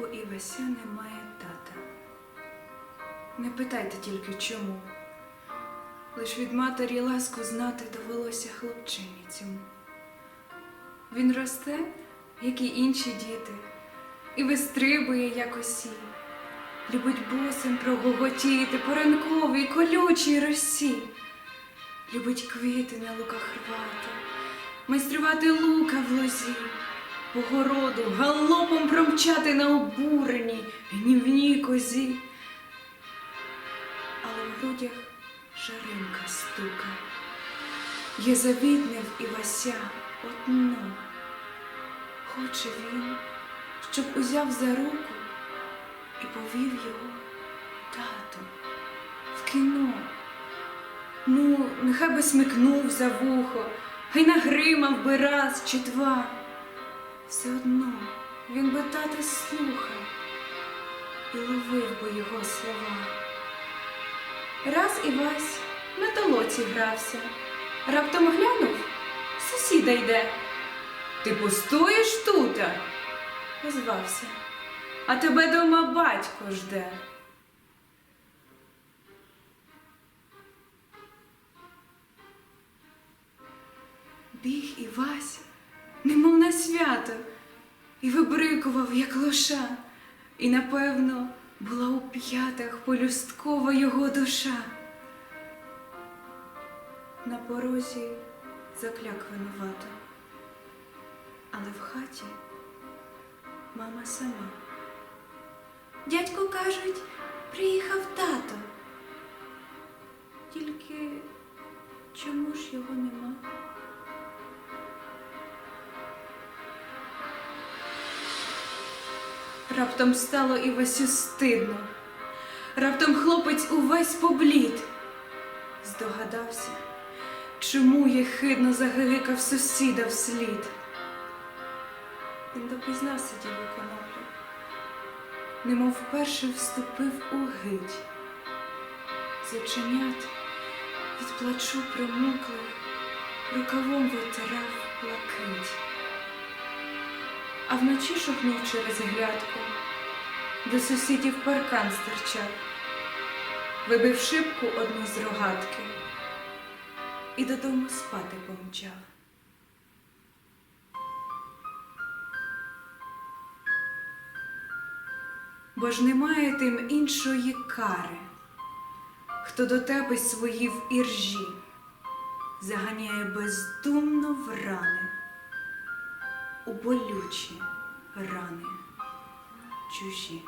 У Івася немає тата. Не питайте тільки чому. Лиш від матері ласку знати довелося хлопчині цьому. Він росте, як і інші діти, і вистрибує, як осі. Любить босим прогоготіти по ранковій колючій росі. Любить квіти на луках рвати, майструвати лука в лозі, по городу галопом промчати на обуреній гнівній козі. Але в грудях жаринка стука. Є завідне в Івася одно. Хоче він, щоб узяв за руку і повів його тато в кіно. Ну, нехай би смикнув за вухо, хай нагримав би раз чи два. Все одно він би тата слухав і ловив би його слова. Раз Івась на толоці грався, раптом глянув, сусіда йде. Ти пустуєш тута? озвався. А тебе дома батько жде. Біг Івась, свято, і вибрикував, як лоша, і, напевно, була у п'ятах полюсткова його душа. На порозі закляк винувато, але в хаті мама сама. Дядько кажуть, приїхав тато. Тільки чому ж його нема? Раптом стало Івасю стидно. Раптом хлопець увесь поблід. Здогадався, чому єхидно загикав сусіда вслід. Він допізна сидів у коноплі, немов вперше вступив у гить. З оченят від плачу промокли, рукавом витирав блакить а вночі шухнув через глядку, до сусідів паркан стирчав, вибив шибку одну з рогатки і додому спати помчав. Бо ж немає тим іншої кари, хто до тебе свої в іржі заганяє бездумно в рани у болючі рани чужі.